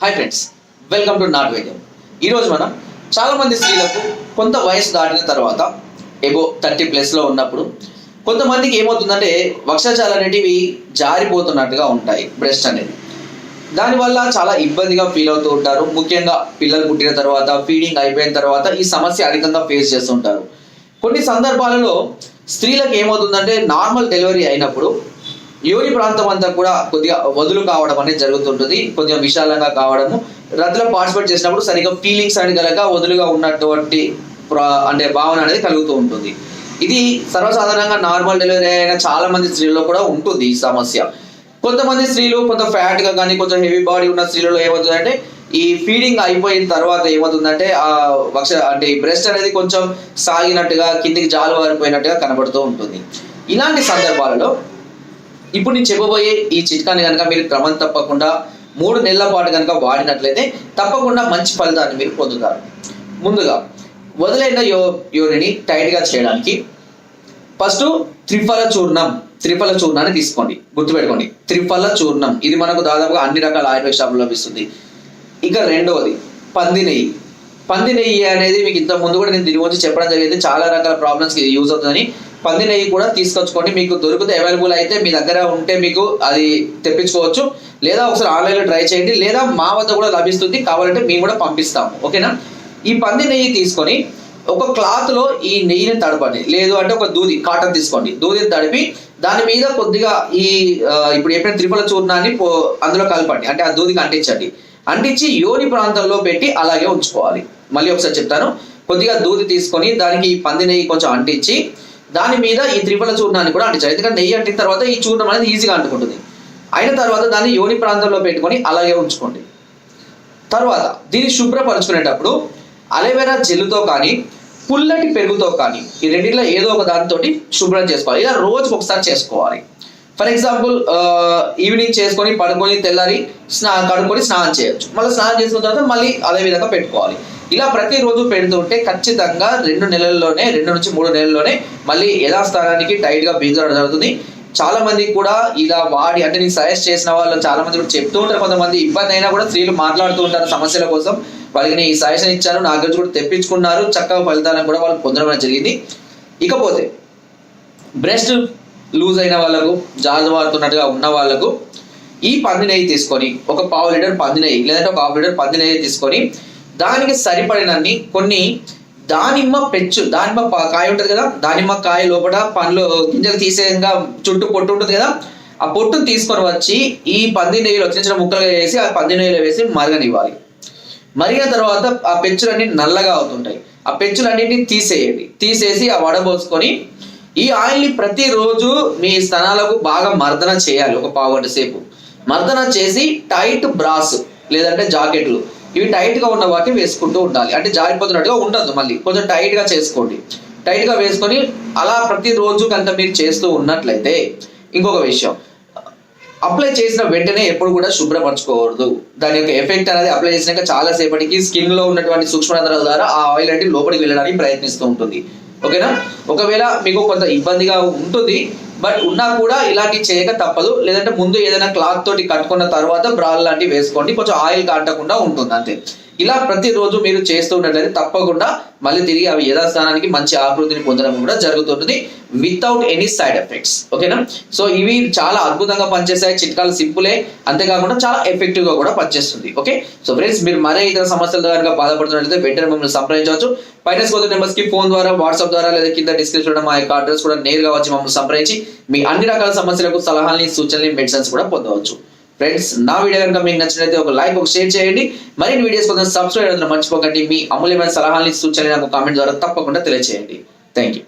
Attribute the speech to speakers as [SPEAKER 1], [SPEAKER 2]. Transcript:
[SPEAKER 1] Hi friends welcome to నాట్ వైద్యం ఈరోజు మనం చాలామంది స్త్రీలకు కొంత వయసు దాటిన తర్వాత ఎబో థర్టీ ప్లస్లో ఉన్నప్పుడు కొంతమందికి ఏమవుతుందంటే వక్షజాలు అనేటివి జారిపోతున్నట్టుగా ఉంటాయి బ్రెస్ట్ అనేది. దానివల్ల చాలా ఇబ్బందిగా ఫీల్ అవుతూ ఉంటారు. ముఖ్యంగా పిల్లలు పుట్టిన తర్వాత ఫీడింగ్ అయిపోయిన తర్వాత ఈ సమస్య అధికంగా ఫేస్ చేస్తుంటారు కొన్ని సందర్భాలలో స్త్రీలకు ఏమవుతుందంటే నార్మల్ డెలివరీ అయినప్పుడు యోని ప్రాంతం అంతా కూడా కొద్దిగా వదులు కావడం అనేది జరుగుతుంటుంది కొద్దిగా విశాలంగా కావడము. రతిలో పార్టిసిపేట్ చేసినప్పుడు సరిగ్గా ఫీలింగ్స్ అని కనుక వదులుగా ఉన్నటువంటి అంటే భావన అనేది కలుగుతూ ఉంటుంది. ఇది సర్వసాధారణంగా నార్మల్ డెలివరీ అయిన చాలా మంది స్త్రీల్లో కూడా ఉంటుంది ఈ సమస్య. కొంతమంది స్త్రీలు కొంత ఫ్యాట్గా కానీ కొంచెం హెవీ బాడీ ఉన్న స్త్రీలలో ఏమవుతుందంటే ఈ ఫీడింగ్ అయిపోయిన తర్వాత ఏమవుతుందంటే ఆ వక్ష అంటే ఈ బ్రెస్ట్ అనేది కొంచెం సాగినట్టుగా కిందికి జాలు వారిపోయినట్టుగా కనబడుతూ ఉంటుంది. ఇలాంటి సందర్భాలలో ఇప్పుడు నేను చెప్పబోయే ఈ చిట్కాని కనుక మీరు క్రమం తప్పకుండా మూడు నెలల పాటు కనుక వాడినట్లయితే తప్పకుండా మంచి ఫలితాన్ని మీరు పొందుతారు. ముందుగా వదిలైన యో యోనిని టైట్గా చేయడానికి ఫస్ట్ త్రిఫల చూర్ణం త్రిఫల చూర్ణాన్ని తీసుకోండి. గుర్తుపెట్టుకోండి. త్రిఫల చూర్ణం. ఇది మనకు దాదాపుగా అన్ని రకాల ఆయుర్వేద షాపులు లభిస్తుంది. ఇక రెండవది పంది నెయ్యి. పంది నెయ్యి అనేది మీకు ఇంత ముందు కూడా నేను దీని గురించి చెప్పడం జరిగింది. చాలా రకాల ప్రాబ్లమ్స్కి ఇది యూజ్ అవుతుందని పంది నెయ్యి కూడా తీసుకొచ్చుకోండి. మీకు దొరికితే అవైలబుల్ అయితే మీ దగ్గర ఉంటే మీకు అది తెప్పించుకోవచ్చు. లేదా ఒకసారి ఆన్లైన్లో ట్రై చేయండి. లేదా మా వద్ద కూడా లభిస్తుంది. కావాలంటే మేము కూడా పంపిస్తాము. ఓకేనా ఈ పంది నెయ్యి తీసుకొని ఒక క్లాత్లో ఈ నెయ్యిని తడపండి. లేదు అంటే ఒక దూది కాటన్ తీసుకోండి. దూదిని తడిపి దాని మీద కొద్దిగా ఈ ఇప్పుడు ఎప్పుడైనా త్రిఫల చూర్ణాన్ని పో- అందులో కలపండి. అంటే ఆ దూదికి అంటించండి. అంటించి యోని ప్రాంతంలో పెట్టి అలాగే ఉంచుకోవాలి. మళ్ళీ ఒకసారి చెప్తాను. కొద్దిగా దూది తీసుకొని దానికి ఈ పంది నెయ్యి కొంచెం అంటించి దాని మీద ఈ త్రిఫల చూర్ణాన్ని కూడా అంటించాలి ఎందుకంటే నెయ్యి అంటిన తర్వాత ఈ చూర్ణం అనేది ఈజీగా అంటుకుంటుంది. అయిన తర్వాత దాన్ని యోని ప్రాంతంలో పెట్టుకొని అలాగే ఉంచుకోండి. తర్వాత దీన్ని శుభ్రపరచుకునేటప్పుడు అలవేరా జెల్లుతో కానీ పుల్లటి పెరుగుతో కానీ ఈ రెండింటిలో ఏదో ఒక దానితో శుభ్రం చేసుకోవాలి. ఇలా రోజుకు ఒకసారి చేసుకోవాలి. ఫర్ ఎగ్జాంపుల్ ఈవినింగ్ చేసుకొని పడుకొని తెల్లారి స్నా కడుక్కొని స్నానం చేయొచ్చు. మళ్ళీ స్నానం చేసిన తర్వాత మళ్ళీ అదే విధంగా పెట్టుకోవాలి. ఇలా ప్రతిరోజు పెడుతుంటే ఖచ్చితంగా రెండు నెలల్లోనే రెండు నుంచి మూడు నెలల్లోనే మళ్ళీ యథాస్థానానికి టైట్గా బీజడం జరుగుతుంది. చాలా మంది కూడా ఇలా వాడి అంటే నేను సజెస్ట్ చేసిన వాళ్ళు చాలా మంది కూడా చెప్తూ ఉంటారు. కొంతమంది ఇబ్బంది అయినా కూడా స్త్రీలు మాట్లాడుతూ ఉంటారు సమస్యల కోసం. వాళ్ళకి నేను ఈ సజెషన్ ఇచ్చాను నా గురించి కూడా తెప్పించుకున్నారు. చక్కగా ఫలితాలను కూడా వాళ్ళు పొందడం జరిగింది. ఇకపోతే బ్రెస్ట్ లూజ్ అయిన వాళ్ళకు జాలువారుతున్నట్టుగా ఉన్న వాళ్ళకు ఈ పంది నెయ్యి తీసుకొని ఒక పావు లీటర్ పంది నెయ్యి లేదంటే ఒక హాఫ్ లీటర్ పంది నెయ్యి తీసుకొని దానికి సరిపడినన్ని కొన్ని దానిమ్మ పెచ్చు దానిమ్మ కాయ ఉంటుంది కదా దానిమ్మ కాయ లోపల పండ్లు గింజలు తీసేయంగా చుట్టూ పొట్టు ఉంటుంది కదా ఆ పొట్టును తీసుకొని వచ్చి ఈ పంది నెయ్యిలో చిన్న చిన్న ముక్కలుగా వేసి ఆ పంది నెయ్యిలో వేసి మరగనివ్వాలి. మరిగిన తర్వాత ఆ పెచ్చులన్నీ నల్లగా అవుతుంటాయి. ఆ పెచ్చులన్నింటినీ తీసేయండి. తీసేసి ఆ వడబోసుకొని ఈ ఆయిల్ని ప్రతిరోజు మీ స్తనాలకు బాగా మర్దన చేయాలి ఒక పావు గంట సేపు. మర్దన చేసి టైట్ బ్రాస్ లేదంటే జాకెట్లు. ఇవి టైట్గా ఉన్న వాటిని వేసుకుంటూ ఉండాలి. అంటే జారిపోతున్నట్టుగా ఉండదు మళ్ళీ. కొంచెం టైట్గా చేసుకోండి. టైట్గా వేసుకొని అలా ప్రతిరోజు కనుక మీరు చేస్తూ ఉన్నట్లయితే ఇంకొక విషయం. అప్లై చేసిన వెంటనే ఎప్పుడు కూడా శుభ్రపరచుకోకూడదు దాని యొక్క ఎఫెక్ట్ అనేది అప్లై చేసినాక చాలా సేపటికి స్కిన్లో ఉన్నటువంటి సూక్ష్మరంధ్రాల ద్వారా ఆ ఆయిల్ అంటే లోపలికి వెళ్ళడానికి ప్రయత్నిస్తూ ఉంటుంది. ఓకేనా ఒకవేళ మీకు కొంత ఇబ్బందిగా ఉంటుంది బట్ ఉన్నా కూడా ఇలాంటివి చేయక తప్పదు. లేదంటే ముందు ఏదైనా క్లాత్ తోటి కట్టుకున్న తర్వాత బ్రాల్ లాంటివి వేసుకోండి. కొంచెం ఆయిల్ కాటకుండా ఉంటుంది అంతే. ఇలా ప్రతిరోజు మీరు చేస్తూ ఉన్నట్లయితే తప్పకుండా మళ్ళీ తిరిగి అవి యథాస్థానానికి మంచి ఆకృతిని పొందడం కూడా జరుగుతుంటుంది వితౌట్ ఎనీ సైడ్ ఎఫెక్ట్స్ ఓకేనా సో ఇవి చాలా అద్భుతంగా పనిచేస్తాయి చిట్కాలు సింపులే. అంతేకాకుండా చాలా ఎఫెక్టివ్గా కూడా పనిచేస్తుంది. ఓకే సో ఫ్రెండ్స్ మీరు మరే ఇతర సమస్యలతో కనుక బాధపడుతున్నట్లయితే వెంటనే మిమ్మల్ని సంప్రదించవచ్చు. పైన నెంబర్స్కి ఫోన్ ద్వారా వాట్సాప్ ద్వారా లేదా కింద డిస్క్రిప్షన్ మా యొక్క అడ్రస్ కూడా నేరుగా వచ్చి మమ్మల్ని సంప్రదించి మీ అన్ని రకాల సమస్యలకు సలహాలని సూచనలు మెడిసిన్స్ కూడా పొందవచ్చు. ఫ్రెండ్స్ నా వీడియో కనుక మీకు నచ్చినట్లయితే ఒక లైక్ ఒక షేర్ చేయండి. మరిన్ని వీడియోస్ కోసం సబ్స్క్రైబ్ చేయడం మర్చిపోకండి. మీ అమూల్యమైన సలహాలని సూచనలు నాకు కామెంట్ ద్వారా తప్పకుండా తెలియజేయండి థ్యాంక్ యూ